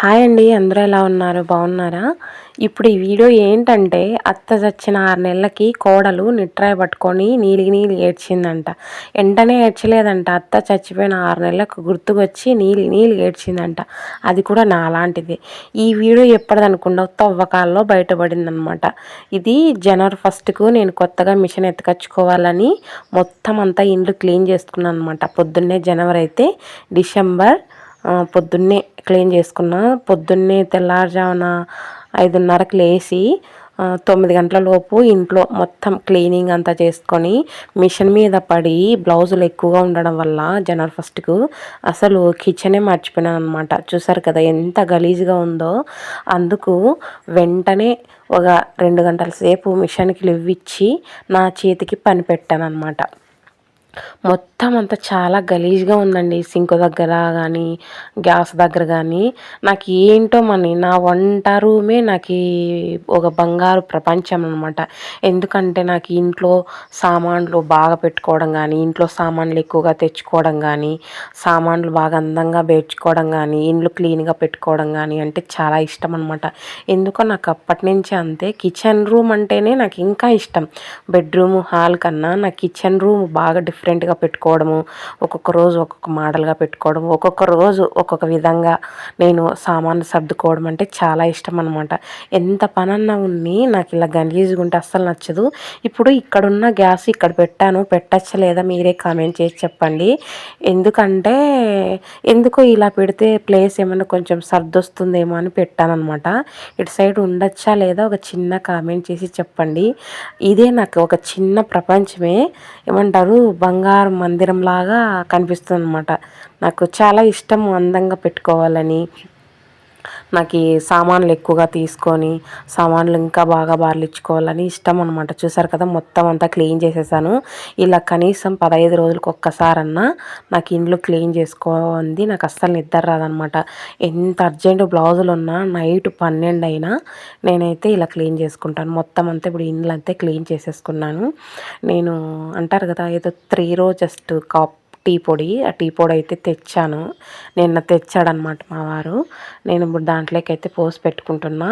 Hi అండి అందరూ ఎలా ఉన్నారు? బాగున్నారా? ఇప్పుడు ఈ వీడియో ఏంటంటే అత్త చచ్చిన ఆరు నెలలకి కోడలు నిట్రాయ పట్టుకొని నీలిగి నీళ్ళు ఏడ్చిందంట. వెంటనే ఏడ్చలేదంట. అత్త చచ్చిపోయిన ఆరు నెలలకు గుర్తుకొచ్చి నీలి నీళ్ళు ఏడ్చిందంట. అది కూడా నాలాంటిది. ఈ వీడియో ఎప్పటిదనుకుండా తవ్వకాల్లో బయటపడిందనమాట. ఇది జనవరి ఫస్ట్కు నేను కొత్తగా మిషన్ ఎత్తుకొచ్చుకోవాలని మొత్తం అంతా ఇండ్లు క్లీన్ చేసుకున్నాను అనమాట పొద్దున్నే జనవరి అయితే డిసెంబర్ పొద్దున్నే క్లీన్ చేసుకున్నా. పొద్దున్నే తెల్లారుజామున ఐదున్నరకు లేచి తొమ్మిది గంటల లోపు ఇంట్లో మొత్తం క్లీనింగ్ అంతా చేసుకొని మిషన్ మీద పడి బ్లౌజులు ఎక్కువగా ఉండడం వల్ల జనవరి ఫస్ట్కు అసలు కిచెనే మర్చిపోయినాను అనమాట చూసారు కదా ఎంత గలీజ్గా ఉందో. అందుకు వెంటనే ఒక రెండు గంటల సేపు మిషన్కి లివ్విచ్చి నా చేతికి పని పెట్టాను అనమాట మొత్తం అంతా చాలా గలీజ్గా ఉందండి. సింక్ దగ్గర కానీ గ్యాస్ దగ్గర కానీ నాకు ఏంటో మని నా వంట రూమే నాకు ఒక బంగారు ప్రపంచం అనమాట ఎందుకంటే నాకు ఇంట్లో సామాన్లు బాగా పెట్టుకోవడం కానీ ఇంట్లో సామాన్లు ఎక్కువగా తెచ్చుకోవడం కానీ సామాన్లు బాగా అందంగా పేర్చుకోవడం కానీ ఇండ్లు క్లీన్గా పెట్టుకోవడం కానీ అంటే చాలా ఇష్టం అనమాట ఎందుకో నాకు అప్పటి నుంచి అంతే. కిచెన్ రూమ్ అంటేనే నాకు ఇంకా ఇష్టం. బెడ్రూమ్ హాల్ కన్నా నా కిచెన్ రూమ్ బాగా డిఫరెంట్ డిఫరెంట్గా పెట్టుకోవడము ఒక్కొక్క రోజు ఒక్కొక్క మోడల్గా పెట్టుకోవడం ఒక్కొక్క రోజు ఒక్కొక్క విధంగా నేను సామాన్లు సర్దుకోవడం అంటే చాలా ఇష్టం అనమాట ఎంత పనన్నా ఉన్ని నాకు ఇలా గలీజ్గా ఉంటే అస్సలు నచ్చదు. ఇప్పుడు ఇక్కడున్న గ్యాస్ ఇక్కడ పెట్టాను పెట్టచ్చ లేదా మీరే కామెంట్ చేసి చెప్పండి. ఎందుకంటే ఎందుకో ఇలా పెడితే ప్లేస్ ఏమైనా కొంచెం సర్దొస్తుందేమో అని పెట్టానమాట ఇటు సైడ్ ఉండొచ్చా లేదా ఒక చిన్న కామెంట్ చేసి చెప్పండి. ఇదే నాకు ఒక చిన్న ప్రపంచమే. ఏమంటారు? బంగారు మందిరంలాగా కనిపిస్తుంది అనమాట నాకు చాలా ఇష్టం అందంగా పెట్టుకోవాలని. నాకు సామాన్లు ఎక్కువగా తీసుకొని సామాన్లు ఇంకా బాగా బార్లిచ్చుకోవాలని ఇష్టం అనమాట చూసారు కదా మొత్తం అంతా క్లీన్ చేసేసాను. ఇలా కనీసం పదహైదు రోజులకు ఒక్కసారన్నా నాకు ఇండ్లు క్లీన్ చేసుకోండి నాకు అస్సలు నిద్ర రాదనమాట ఎంత అర్జెంట్ బ్లౌజులు ఉన్నా నైట్ పన్నెండు అయినా నేనైతే ఇలా క్లీన్ చేసుకుంటాను. మొత్తం అంతా ఇప్పుడు ఇండ్లు అంతే క్లీన్ చేసేసుకున్నాను. నేను అంటారు కదా ఏదో త్రీ రోజు జస్ట్ కాప్ టీ పొడి. ఆ టీ పొడి అయితే తెచ్చాను. నిన్న తెచ్చాడనమాట మా వారు. నేను ఇప్పుడు దాంట్లోకి అయితే పోసి పెట్టుకుంటున్నా.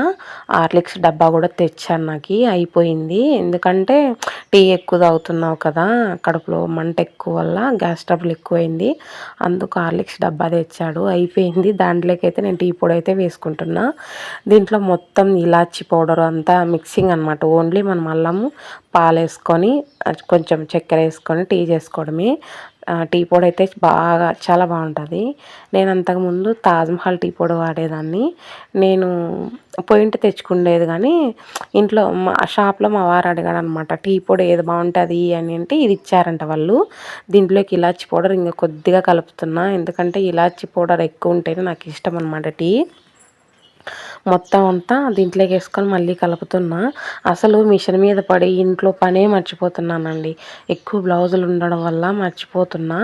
హార్లిక్స్ డబ్బా కూడా తెచ్చాను నాకు. అయిపోయింది. ఎందుకంటే టీ ఎక్కువ తాగుతున్నావు కదా కడుపులో మంట ఎక్కువ వల్ల గ్యాస్ ట్రబుల్ ఎక్కువైంది. అందుకు హార్లిక్స్ డబ్బా తెచ్చాడు. అయిపోయింది. దాంట్లోకి అయితే నేను టీ పొడి అయితే వేసుకుంటున్నా. దీంట్లో మొత్తం ఇలాచి పౌడర్ అంతా మిక్సింగ్ అనమాట ఓన్లీ మనం అల్లము పాలు వేసుకొని కొంచెం చక్కెర వేసుకొని టీ చేసుకోవడమే. టీ పొడి అయితే బాగా చాలా బాగుంటుంది. నేను అంతకుముందు తాజ్మహల్ టీ పొడి వాడేదాన్ని. నేను పోయింట్ తెచ్చుకుండేది కానీ ఇంట్లో మా షాప్లో మా వారు అడిగాడు అనమాట టీ పొడి ఏది బాగుంటుంది? అని అంటే ఇది ఇచ్చారంట వాళ్ళు. దీంట్లోకి ఇలాచి పౌడర్ ఇంకా కొద్దిగా కలుపుతున్నా. ఎందుకంటే ఇలాచి పౌడర్ ఎక్కువ ఉంటేనే నాకు ఇష్టం అనమాట టీ. మొత్తం అంతా దీంట్లోకి వేసుకొని మళ్ళీ కలుపుతున్నా. అసలు మిషన్ మీద పడి ఇంట్లో పనే మర్చిపోతున్నానండి. ఎక్కువ బ్లౌజులు ఉండడం వల్ల మర్చిపోతున్నా.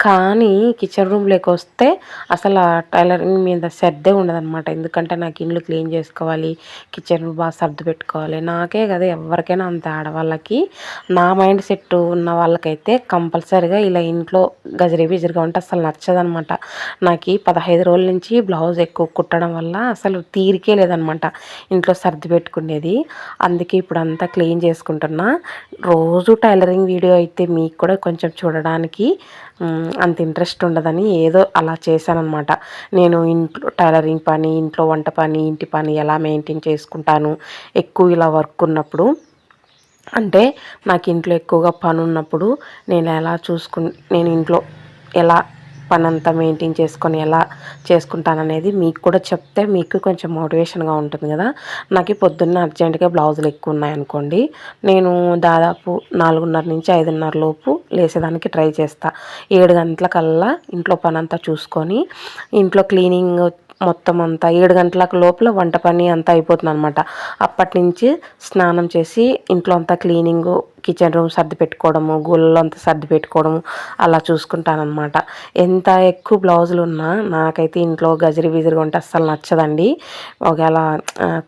కానీ కిచెన్ రూమ్లోకి వస్తే అసలు టైలరింగ్ మీద శ్రద్ధే ఉండదన్నమాట. ఎందుకంటే నాకు ఇండ్లు క్లీన్ చేసుకోవాలి కిచెన్ బాగా సర్దు పెట్టుకోవాలి. నాకే కదా ఎవరికైనా అంత ఆడవాళ్ళకి. నా మైండ్ సెట్ ఉన్న వాళ్ళకైతే కంపల్సరీగా ఇలా ఇంట్లో గజరి బిజరిగా ఉంటే అసలు నచ్చదనమాట నాకు పదహైదు రోజుల నుంచి బ్లౌజ్ ఎక్కువ కుట్టడం వల్ల అసలు తీరికే లేదనమాట. ఇంట్లో సర్ది పెట్టుకునేది. అందుకే ఇప్పుడు అంతా క్లీన్ చేసుకుంటున్నా. రోజు టైలరింగ్ వీడియో అయితే మీకు కూడా కొంచెం చూడడానికి అంత ఇంట్రెస్ట్ ఉండదని ఏదో అలా చేశానమాట నేను ఇంట్లో టైలరింగ్ పని ఇంట్లో వంట పని ఇంటి పని ఎలా మెయింటైన్ చేసుకుంటాను ఎక్కువ ఇలా వర్క్ ఉన్నప్పుడు. అంటే నాకు ఇంట్లో ఎక్కువగా పని ఉన్నప్పుడు నేను ఎలా చూసుకు నేను ఇంట్లో ఎలా పనంతా మెయింటైన్ చేసుకొని ఎలా చేసుకుంటాననేది మీకు కూడా చెప్తే మీకు కొంచెం మోటివేషన్గా ఉంటుంది కదా. నాకు పొద్దున్న అర్జెంటుగా బ్లౌజులు ఎక్కువ ఉన్నాయనుకోండి నేను దాదాపు నాలుగున్నర నుంచి ఐదున్నర లోపు లేసేదానికి ట్రై చేస్తా. ఏడు గంటలకల్లా ఇంట్లో పనంతా చూసుకొని ఇంట్లో క్లీనింగ్ మొత్తం అంతా ఏడు గంటలకు లోపల వంట పని అంతా అయిపోతుంది అనమాట అప్పటి నుంచి స్నానం చేసి ఇంట్లో అంతా క్లీనింగు కిచెన్ రూమ్ సర్ది పెట్టుకోవడము గుళ్ళలో అంతా సర్ది పెట్టుకోవడము అలా చూసుకుంటానమాట ఎంత ఎక్కువ బ్లౌజులు ఉన్నా నాకైతే ఇంట్లో గజరి బిజిరిగా ఉంటే అస్సలు నచ్చదండి. ఒకవేళ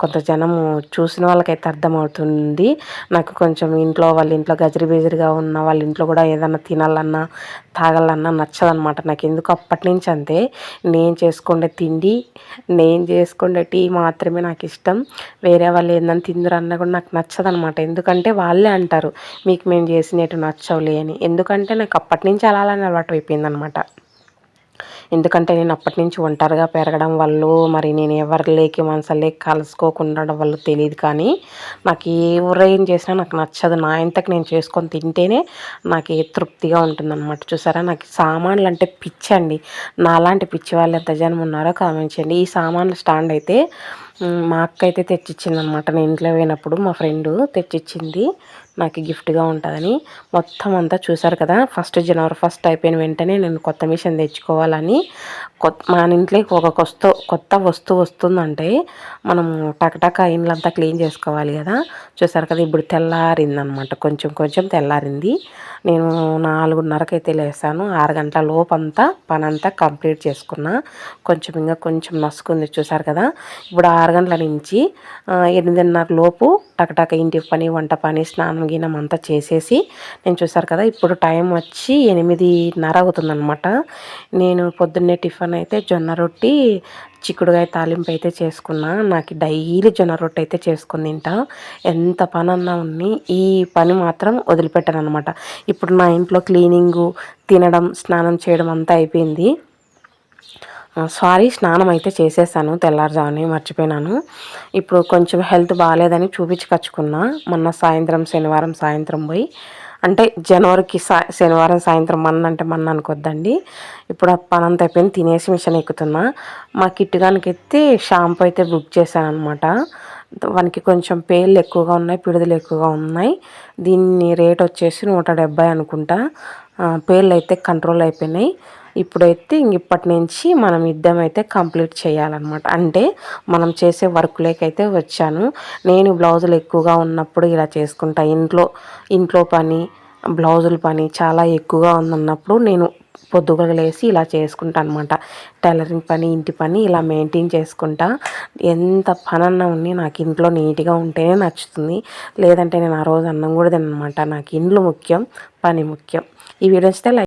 కొంత జనము చూసిన వాళ్ళకైతే అర్థమవుతుంది. నాకు కొంచెం ఇంట్లో వాళ్ళ ఇంట్లో గజరి బిజిరిగా ఉన్న వాళ్ళ ఇంట్లో కూడా ఏదన్నా తినాలన్నా తాగాలన్నా నచ్చదనమాట నాకు ఎందుకు అప్పటి నుంచి అంతే. నేను చేసుకునే తిండి నేను చేసుకునే టీ మాత్రమే నాకు ఇష్టం. వేరే వాళ్ళు ఏందని తిందరన్నా కూడా నాకు నచ్చదనమాట ఎందుకంటే వాళ్ళే అంటారు మీకు మేము చేసినట్టు నచ్చవులే అని. ఎందుకంటే నాకు అప్పటి నుంచి అలా అలానే అలవాటు అయిపోయిందనమాట. ఎందుకంటే నేను అప్పటి నుంచి ఒంటరిగా పెరగడం వల్ల మరి నేను ఎవరి లేకి కలుసుకోకుండా వల్ల తెలియదు కానీ నాకు ఎవరు ఏం చేసినా నాకు నచ్చదు. నా ఇంతకు నేను చేసుకొని తింటేనే నాకు ఏ తృప్తిగా ఉంటుందన్నమాట చూసారా? నాకు సామాన్లు అంటే పిచ్చి అండి. నాలాంటి పిచ్చి వాళ్ళు ఎంత జనం ఉన్నారో కామెంట్ చేయండి. ఈ సామాన్లు స్టాండ్ అయితే మా అక్క అయితే తెచ్చిచ్చింది అనమాట నేను ఇంట్లో పోయినప్పుడు మా ఫ్రెండ్ తెచ్చిచ్చింది. నాకు గిఫ్ట్గా ఉంటుందని మొత్తం అంతా చూసారు కదా ఫస్ట్ జనవరి ఫస్ట్ అయిపోయిన వెంటనే నేను కొత్త మిషన్ తెచ్చుకోవాలని. కొత్త మన ఇంట్లోకి ఒక కొత్త కొత్త వస్తువు వస్తుందంటే మనం టకటక ఇండ్లంతా క్లీన్ చేసుకోవాలి కదా. చూసారు కదా ఇప్పుడు తెల్లారిందనమాట కొంచెం కొంచెం తెల్లారింది. నేను నాలుగున్నరకైతే లేసాను ఆరు గంటల లోపు అంతా పని అంతా కంప్లీట్ చేసుకున్నా. కొంచెం ఇంకా కొంచెం నసుకుంది చూసారు కదా. ఇప్పుడు ఆరు గంటల నుంచి ఎనిమిదిన్నర లోపు టకటక ఇంటి పని వంట పని స్నానం గినం అంతా చేసేసి నేను చూసారు కదా ఇప్పుడు టైం వచ్చి ఎనిమిదిన్నర అవుతుందనమాట నేను పొద్దున్నే టిఫిన్ అయితే జొన్న రొట్టి చిక్కుడుగాయ తాలింపు అయితే చేసుకున్నా. నాకు డైలీ జొన్న రొట్టె అయితే చేసుకుని తింటా. ఎంత పని అన్నా ఉన్ని ఈ పని మాత్రం వదిలిపెట్టాను అనమాట ఇప్పుడు నా ఇంట్లో క్లీనింగు తినడం స్నానం చేయడం అంతా అయిపోయింది. సారీ స్నానం అయితే చేసేసాను తెల్లారుజామునే మర్చిపోయినాను. ఇప్పుడు కొంచెం హెల్త్ బాగాలేదని చూపించుకొచ్చుకున్నా. మొన్న సాయంత్రం శనివారం సాయంత్రం పోయి అంటే జనవరికి సా శనివారం సాయంత్రం మన్న అంటే మన్న అనుకోద్దండి. ఇప్పుడు పనంత అయిపోయింది తినేసి మిషన్ ఎక్కుతున్నా. మా కిట్టుగానికి ఎత్తి షాంపూ అయితే బుక్ చేశాను అనమాట వానికి కొంచెం పేర్లు ఎక్కువగా ఉన్నాయి పిడుదలు ఎక్కువగా ఉన్నాయి. దీన్ని రేట్ వచ్చేసి నూట డెబ్బై అనుకుంటా. పేర్లు అయితే కంట్రోల్ అయిపోయినాయి. ఇప్పుడైతే ఇప్పటి నుంచి మనం యుద్ధం అయితే కంప్లీట్ చేయాలన్నమాట. అంటే మనం చేసే వర్క్లోకైతే వచ్చాను. నేను బ్లౌజులు ఎక్కువగా ఉన్నప్పుడు ఇలా చేసుకుంటా. ఇంట్లో ఇంట్లో పని బ్లౌజుల పని చాలా ఎక్కువగా ఉందన్నప్పుడు నేను పొద్దుగల లేసి ఇలా చేసుకుంటా అనమాట టైలరింగ్ పని ఇంటి పని ఇలా మెయింటైన్ చేసుకుంటా. ఎంత పని అన్న ఉన్ని నాకు ఇంట్లో నీట్గా ఉంటేనే నచ్చుతుంది. లేదంటే నేను ఆ రోజు అన్నం కూడా తినమాట నాకు ఇండ్లు ముఖ్యం పని ముఖ్యం. ఈ వీడియో వస్తే